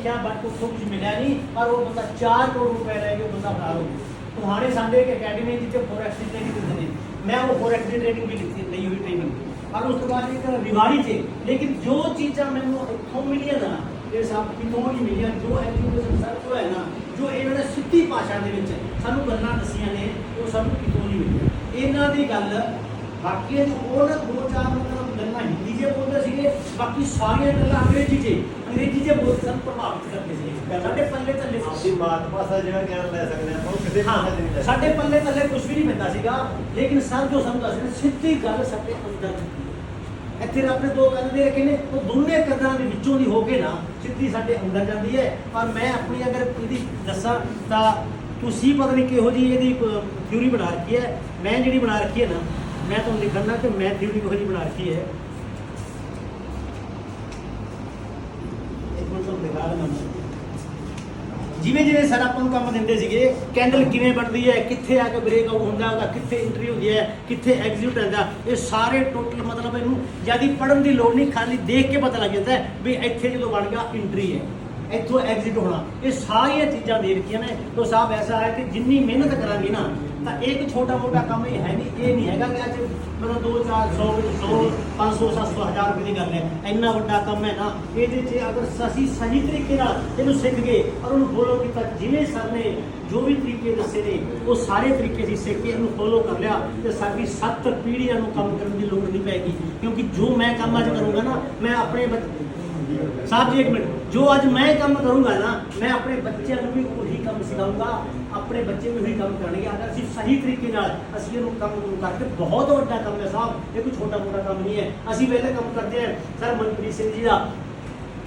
ਲਿਖਿਆ ਬਟ ਉੱਥੋਂ ਕੁਝ ਮਿਲਿਆ ਨਹੀਂ, ਪਰ ਉਹ ਬੰਦਾ 4 ਕਰੋੜ ਰੁਪਏ ਲੈ ਕੇ ਉਹ ਬੰਦਾ ਫਰਾਰ ਹੋ ਗਿਆ ਤੁਹਾਡੇ ਸਾਡੇ ਇੱਕ ਅਕੈਡਮੀ ਜਿੱਥੇ ਫੋਰੈਕਸ ਦੀ ਟ੍ਰੇਨਿੰਗ ਦਿੰਦੇ ਨੇ ਮੈਂ ਉਹ ਫੋਰੈਕਸ ਦੀ ਟ੍ਰੇਨਿੰਗ ਵੀ ਲਿੱਤੀ ਲਈ ਹੋਈ ਟ੍ਰੇਨਿੰਗ ਪਰ ਉਸ ਤੋਂ ਬਾਅਦ ਇੱਕ ਰਿਵਾੜੀ 'ਚ ਲੇਕਿਨ ਜੋ ਚੀਜ਼ਾਂ ਮੈਨੂੰ ਇੱਥੋਂ ਮਿਲੀਆਂ ਨਾ, ਇਹ ਸਭ ਕਿਤੋਂ ਨਹੀਂ ਮਿਲੀਆਂ, ਜੋ ਐਜੂਕੇਸ਼ਨ ਸਰ ਜੋ ਹੈ ਨਾ, ਜੋ ਇਹਨਾਂ ਨੇ ਸਿੱਧੀ ਭਾਸ਼ਾ ਦੇ ਵਿੱਚ ਸਾਨੂੰ ਗੱਲਾਂ ਦੱਸੀਆਂ ਨੇ, ਉਹ ਸਾਨੂੰ ਕਿਤੋਂ ਨਹੀਂ ਮਿਲੀਆਂ। ਇਹਨਾਂ ਦੀ ਗੱਲ ਬਾਕੀ ਇਹ ਉਹ ਨਾ ਦੋ ਚਾਰ ਮਤਲਬ ਗੱਲਾਂ ਹਿੰਦੀ 'ਚ ਬੋਲਦੇ ਸੀਗੇ ਬਾਕੀ ਸਾਰੀਆਂ ਗੱਲਾਂ ਅੰਗਰੇਜ਼ੀ 'ਚ ਅੰਗਰੇਜ਼ੀ 'ਚ ਬੋਲਦੇ ਸਨ ਪ੍ਰਭਾਵਿਤ ਕਰਦੇ ਸੀ ਸਾਡੇ ਪੱਲੇ ਥੱਲੇ ਆਪਣੀ ਮਾਤ ਭਾਸ਼ਾ ਜਿਹੜਾ ਗਿਆਨ ਲੈ ਸਕਦੇ ਆਪਾਂ ਉਹ ਕਿਸੇ ਭਾਸ਼ਾ ਸਾਡੇ ਪੱਲੇ ਥੱਲੇ ਕੁਝ ਵੀ ਨਹੀਂ ਪੈਂਦਾ ਸੀਗਾ। ਲੇਕਿਨ ਸਰ ਜੋ ਦੱਸਦੇ ਨੇ ਸਿੱਧੀ ਗੱਲ ਸਾਡੇ ਅੰਦਰ। ਇੱਥੇ ਰੱਬ ਨੇ ਦੋ ਕੰਨ ਦੇ ਰੱਖੇ ਨੇ ਉਹ ਦੋਨੇ ਕੰਨਾਂ ਦੇ ਵਿੱਚੋਂ ਦੀ ਹੋ ਕੇ ਨਾ ਸਿੱਧੀ ਸਾਡੇ ਅੰਦਰ ਜਾਂਦੀ ਹੈ। ਪਰ ਮੈਂ ਆਪਣੀ ਅਗਰ ਇਹਦੀ ਦੱਸਾਂ ਤਾਂ ਤੁਸੀਂ ਪਤਾ ਨਹੀਂ ਕਿਹੋ ਜੀ ਇਹਦੀ ਥਿਊਰੀ ਬਣਾ ਰੱਖੀ ਹੈ। ਮੈਂ ਜਿਹੜੀ ਬਣਾ ਰੱਖੀ ਹੈ ਨਾ ਮੈਂ ਤੁਹਾਨੂੰ ਲਿਖਣਾ ਕਿ ਮੈਂ ਥਿਊਰੀ ਕਿਹੋ ਬਣਾ ਰੱਖੀ ਹੈ। ਇੱਕ ਮਿੰਟ ਤੁਹਾਨੂੰ ਦਿਖਾ ਦਿੰਦਾ ਜਿਵੇਂ ਜਿਵੇਂ ਸਰ ਆਪਾਂ ਨੂੰ ਕੰਮ ਦਿੰਦੇ ਸੀਗੇ ਕੈਂਡਲ ਕਿਵੇਂ ਬਣਦੀ ਹੈ, ਕਿੱਥੇ ਆ ਕੇ ਬ੍ਰੇਕ ਆਊਟ ਹੁੰਦਾ, ਉਹਦਾ ਕਿੱਥੇ ਐਂਟਰੀ ਹੁੰਦੀ ਹੈ, ਕਿੱਥੇ ਐਗਜ਼ਿਟ ਹੁੰਦਾ ਇਹ ਸਾਰੇ ਟੋਟਲ ਮਤਲਬ ਇਹਨੂੰ ਜਿਆਦੀ ਪੜਨ ਦੀ ਲੋੜ ਨਹੀਂ, ਖਾਲੀ ਦੇਖ ਕੇ ਪਤਾ ਲੱਗ ਜਾਂਦਾ ਵੀ ਇੱਥੇ ਜਦੋਂ ਬਣ ਗਿਆ ਐਂਟਰੀ ਹੈ। ਇੱਥੋਂ ਐਗਜ਼ਿਟ ਹੋਣਾ। ਇਹ ਸਾਰੀਆਂ ਚੀਜ਼ਾਂ ਦੇ ਰੱਖੀਆਂ ਨੇ। ਤੋਂ ਸਾਹਿਬ ਐਸਾ ਹੈ ਕਿ ਜਿੰਨੀ ਮਿਹਨਤ ਕਰਾਂਗੇ ਨਾ, ਤਾਂ ਇੱਕ ਛੋਟਾ ਮੋਟਾ ਕੰਮ ਇਹ ਹੈ ਨਹੀਂ, ਇਹ ਨਹੀਂ ਹੈਗਾ ਕਿ ਅੱਜ ਮਤਲਬ 2 4 100 100 500 700 ਹਜ਼ਾਰ ਰੁਪਏ ਦੀ ਗੱਲ ਹੈ। ਇੰਨਾ ਵੱਡਾ ਕੰਮ ਹੈ ਨਾ, ਇਹਦੇ 'ਚ ਅਗਰ ਅਸੀਂ ਸਹੀ ਤਰੀਕੇ ਨਾਲ ਇਹਨੂੰ ਸਿੱਖ ਗਏ, ਔਰ ਉਹਨੂੰ ਫੋਲੋ ਕੀਤਾ, ਜਿਵੇਂ ਸਰ ਨੇ ਜੋ ਵੀ ਤਰੀਕੇ ਦੱਸੇ ਨੇ, ਉਹ ਸਾਰੇ ਤਰੀਕੇ ਅਸੀਂ ਸਿੱਖ ਕੇ ਇਹਨੂੰ ਫੋਲੋ ਕਰ ਲਿਆ, ਤੇ ਸਾਡੀ ਸੱਤ ਪੀੜ੍ਹੀਆਂ ਨੂੰ ਕੰਮ ਕਰਨ ਦੀ ਲੋੜ ਨਹੀਂ ਪੈਗੀ ਕਿਉਂਕਿ ਜੋ ਮੈਂ ਕੰਮ ਅੱਜ ਕਰੂੰਗਾ ਨਾ, ਮੈਂ ਆਪਣੇ ਬੱਚੇ ਸਾਹਿਬ ਜੀ ਇੱਕ ਮਿੰਟ ਜੋ ਅੱਜ ਮੈਂ ਕੰਮ ਕਰੂੰਗਾ ਨਾ ਆਪਣੇ ਬੱਚਿਆਂ ਨੂੰ ਵੀ ਉਹੀ ਕੰਮ ਸਿਖਾਊਂਗਾ ਆਪਣੇ ਬੱਚੇ ਵੀ ਉਹੀ ਕੰਮ ਕਰਨਗੇ ਅਗਰ ਅਸੀਂ ਸਹੀ ਤਰੀਕੇ ਨਾਲ ਅਸੀਂ ਇਹਨੂੰ ਕੰਮ ਨੂੰ ਕਰਕੇ ਬਹੁਤ ਵੱਡਾ ਕੰਮ ਹੈ ਸਾਹਿਬ ਇਹ ਕੋਈ ਛੋਟਾ ਮੋਟਾ ਕੰਮ ਨਹੀਂ ਹੈ ਅਸੀਂ ਪਹਿਲੇ ਕੰਮ ਕਰਦੇ ਹਾਂ ਸਰ ਮਨਪ੍ਰੀਤ ਸਿੰਘ ਜੀ ਦਾ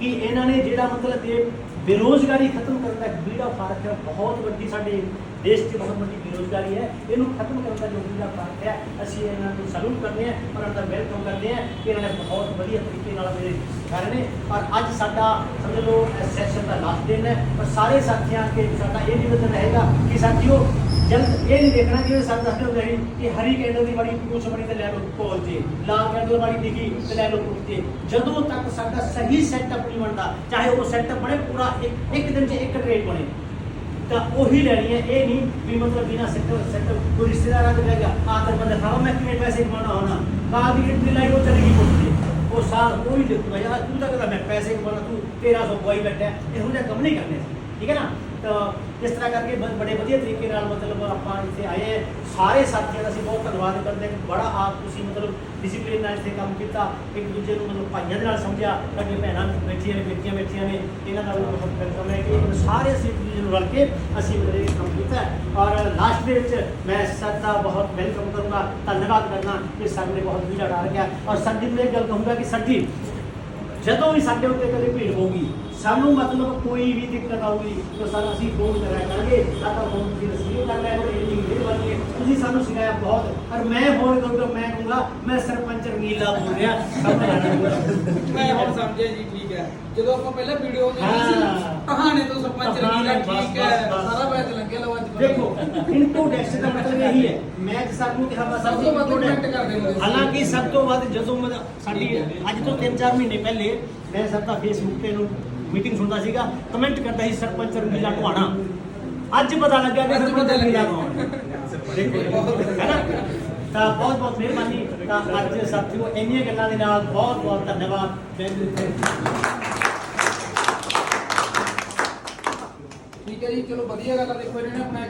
ਕਿ ਇਹਨਾਂ ਨੇ ਜਿਹੜਾ ਮਤਲਬ ਇਹ ਬੇਰੋਜ਼ਗਾਰੀ ਖਤਮ ਕਰਨ ਦਾ ਇੱਕ ਬੀੜਾ ਫ਼ਰਕ ਹੈ। ਬਹੁਤ ਵੱਡੀ ਸਾਡੇ ਦੇਸ਼ 'ਚ ਬਹੁਤ ਵੱਡੀ ਬੇਰੋਜ਼ਗਾਰੀ ਹੈ। ਇਹਨੂੰ ਖਤਮ ਕਰਨ ਦਾ ਜੋ ਬੀੜਾ ਫ਼ਰਕ ਹੈ, ਅਸੀਂ ਇਹਨਾਂ ਨੂੰ ਸਲੂਟ ਕਰਦੇ ਹਾਂ ਔਰ ਇਹਨਾਂ ਦਾ ਵੈਲਕਮ ਕਰਦੇ ਹਾਂ ਕਿ ਇਹਨਾਂ ਨੇ ਬਹੁਤ ਵਧੀਆ ਤਰੀਕੇ ਨਾਲ ਮੇਰੇ ਕਰ ਰਹੇ ਨੇ। ਔਰ ਅੱਜ ਸਾਡਾ, ਸਮਝ ਲਓ ਸੈਸ਼ਨ ਦਾ ਲਾਸਟ ਦਿਨ ਹੈ। ਔਰ ਸਾਰੇ ਸਾਥੀਆਂ ਕੇ ਸਾਡਾ ਇਹ ਨਿਵੇਦਨ ਰਹੇਗਾ ਕਿ ਸਾਥੀਓ ਜਲਦ ਇਹ ਨਹੀਂ ਦੇਖਣਾ ਕਿ ਸਰ ਦੱਸਦੇ ਹੁੰਦੇ ਸੀ ਕਿ ਹਰੀ ਕੈਂਡਲ ਦੀ ਬੜੀ ਪੂਛ ਬਣੀ ਤੇ ਲੈ ਲਓ ਕੋਲ ਲਾਲ ਕੈਂਡਲ ਬੜੀ ਦਿਖੀ ਤੇ ਲੈ ਲਓ ਕੋਲ ਜਦੋਂ ਤੱਕ ਸਾਡਾ ਸਹੀ ਸੈਟਅਪ ਨਹੀਂ ਬਣਦਾ, ਚਾਹੇ ਉਹ ਸੈਟਅਪ ਬਣੇ ਪੂਰਾ ਇੱਕ ਇੱਕ ਦਿਨ 'ਚ ਇੱਕ ਟ੍ਰੇਡ ਬਣੇ, ਤਾਂ ਉਹੀ ਲੈਣੀ ਹੈ। ਇਹ ਨਹੀਂ ਵੀ ਮਤਲਬ ਬਿਨਾ ਸੈਟਅਪ ਸੈਟਅਪ ਕੋਈ ਰਿਸ਼ਤੇਦਾਰ ਆ ਕੇ ਗਿਆ ਆ ਤਾਂ ਖਾਵਾ ਮੈਂ ਕਿਵੇਂ ਪੈਸੇ ਕਮਾਉਣਾ ਹੋਣਾ? ਬਾਅਦ ਦੀ ਲਾਈ ਉਹ ਚਲੀ ਪੁੱਛਦੇ ਉਹ ਸਾਲ ਕੋਈ ਦੇਖੂਗਾ, ਯਾਰ ਤੂੰ ਤਾਂ ਕਹਿੰਦਾ, ਮੈਂ ਪੈਸੇ ਕਮਾਉਣਾ, ਤੂੰ 1300 ਕੋਈ ਬੈਠਾ ਇਹੋ ਜਿਹਾ ਕੰਮ ਨਹੀਂ ਕਰਨੇ। ਠੀਕ ਹੈ ਨਾ? ਤਾਂ ਇਸ ਤਰ੍ਹਾਂ ਕਰਕੇ ਬ- ਬੜੇ ਵਧੀਆ ਤਰੀਕੇ ਨਾਲ ਮਤਲਬ ਆਪਾਂ ਇੱਥੇ ਆਏ ਹਾਂ। ਸਾਰੇ ਸਾਥੀਆਂ ਦਾ ਅਸੀਂ ਬਹੁਤ ਧੰਨਵਾਦ ਕਰਦੇ ਹਾਂ। ਕਿ ਬੜਾ ਆਪ ਤੁਸੀਂ ਮਤਲਬ ਡਿਸਪਲਿਨ ਨਾਲ ਇੱਥੇ ਕੰਮ ਕੀਤਾ। ਇੱਕ ਦੂਜੇ ਨੂੰ ਮਤਲਬ ਭਾਈਆਂ ਦੇ ਨਾਲ ਸਮਝਿਆ ਅੱਗੇ ਭੈਣਾਂ ਬੈਠੀਆਂ ਨੇ, ਬੇਟੀਆਂ ਬੈਠੀਆਂ ਨੇ, ਇਹਨਾਂ ਦਾ ਵੀ ਬਹੁਤ ਵੈਲਕਮ ਹੈ ਕਿ ਇਹ ਸਾਰੇ ਅਸੀਂ ਇੱਕ ਦੂਜੇ ਨੂੰ ਰਲ ਕੇ ਅਸੀਂ ਮਤਲਬ ਇਹ ਕੰਮ ਕੀਤਾ ਹੈ। ਔਰ ਲਾਸਟ ਦੇ ਵਿੱਚ ਮੈਂ ਸਰ ਦਾ ਬਹੁਤ ਵੈਲਕਮ ਕਰੂੰਗਾ, ਧੰਨਵਾਦ ਕਰਨਾ ਕਿ ਸਰ ਨੇ ਬਹੁਤ ਵੀੜਾ ਡਾਲ ਗਿਆ ਔਰ ਸਰ ਜੀ ਨੂੰ ਇਹ ਗੱਲ ਕਹੂੰਗਾ ਕਿ ਸਰ ਜੀ ਜਦੋਂ ਵੀ ਸਾਡੇ ਉੱਤੇ ਕਦੇ ਭੀੜ ਹੋਊਗੀ ਸਾਨੂੰ ਮਤਲਬ ਕੋਈ ਵੀ ਦਿੱਕਤ ਆਊਗੀ ਤਾਂ ਸਾਨੂੰ ਅਸੀਂ ਫੋਨ ਕਰਿਆ ਕਰਾਂਗੇ। ਸਾਡਾ ਫੋਨ ਤੁਸੀਂ ਰਿਸੀਵ ਕਰ ਕਰੋ ਇੰਨੀ ਮਿਹਰਬਾਨੀ ਹੈ। ਤੁਸੀਂ ਸਾਨੂੰ ਸਿਖਾਇਆ ਬਹੁਤ ਔਰ ਮੈਂ ਫੋਨ ਕਰੂੰਗਾ ਮੈਂ ਕਹੂੰਗਾ ਮੈਂ ਸਰਪੰਚ ਰੰਗੀਲਾ ਬੋਲ ਰਿਹਾ। ਮੈਂ ਹੁਣ ਸਮਝਿਆ ਜੀ ਠੀਕ ਹੈ। ਜਦੋਂ ਆਪਾਂ ਪਹਿਲਾਂ ਵੀਡੀਓ ਦੇਖੀ ਸੀ। ਕਹਾਣੀ ਤੋਂ ਸਰਪੰਚ ਬਸ, ਠੀਕ ਹੈ। ਸਾਰਾ ਬੈਚ ਲੱਗਿਆ ਲਓ ਅੱਜ। ਦੇਖੋ ਇਨਟੂ ਡੈਕਸ ਦਾ ਮਤਲਬ ਇਹੀ ਹੈ। ਮੈਂ ਸਭ ਨੂੰ ਕਿਹਾ ਬਸ ਸਭ ਤੋਂ ਵੱਧ comment ਕਰਦੇ ਹੁੰਦੇ। ਹਾਲਾਂਕਿ ਸਭ ਤੋਂ ਵੱਧ ਜਦੋਂ ਸਾਡੀ ਅੱਜ ਤੋਂ 3-4 ਮਹੀਨੇ ਪਹਿਲੇ ਮੈਂ ਸਭ ਦਾ ਫੇਸਬੁੱਕ ਤੇ ਨੂੰ ਮੀਟਿੰਗ ਸੁਣਦਾ ਸੀਗਾ ਕਮੈਂਟ ਕਰਦਾ ਸੀ ਸਰਪੰਚ ਰੰਗੀਲਾ ਢਵਾਣਾ ਅੱਜ ਪਤਾ ਲੱਗਿਆ ਕਿ ਸਰਪੰਚ। ਢਵਾਣਾ ਦੇਖੋ ਹੈ ਨਾ? ਤਾਂ ਬਹੁਤ ਬਹੁਤ ਮਿਹਰਬਾਨੀ। ਤਾਂ ਅੱਜ ਸਾਥੀਓ ਇੰਨੀਆਂ ਗੱਲਾਂ ਦੇ ਨਾਲ ਬਹੁਤ ਬਹੁਤ ਧੰਨਵਾਦ। ਠੀਕ ਹੈ ਜੀ ਚਲੋ ਵਧੀਆ ਗੱਲ ਆ ਦੇਖੋ ਇਹਨਾਂ ਨੇ ਆਪਣਾ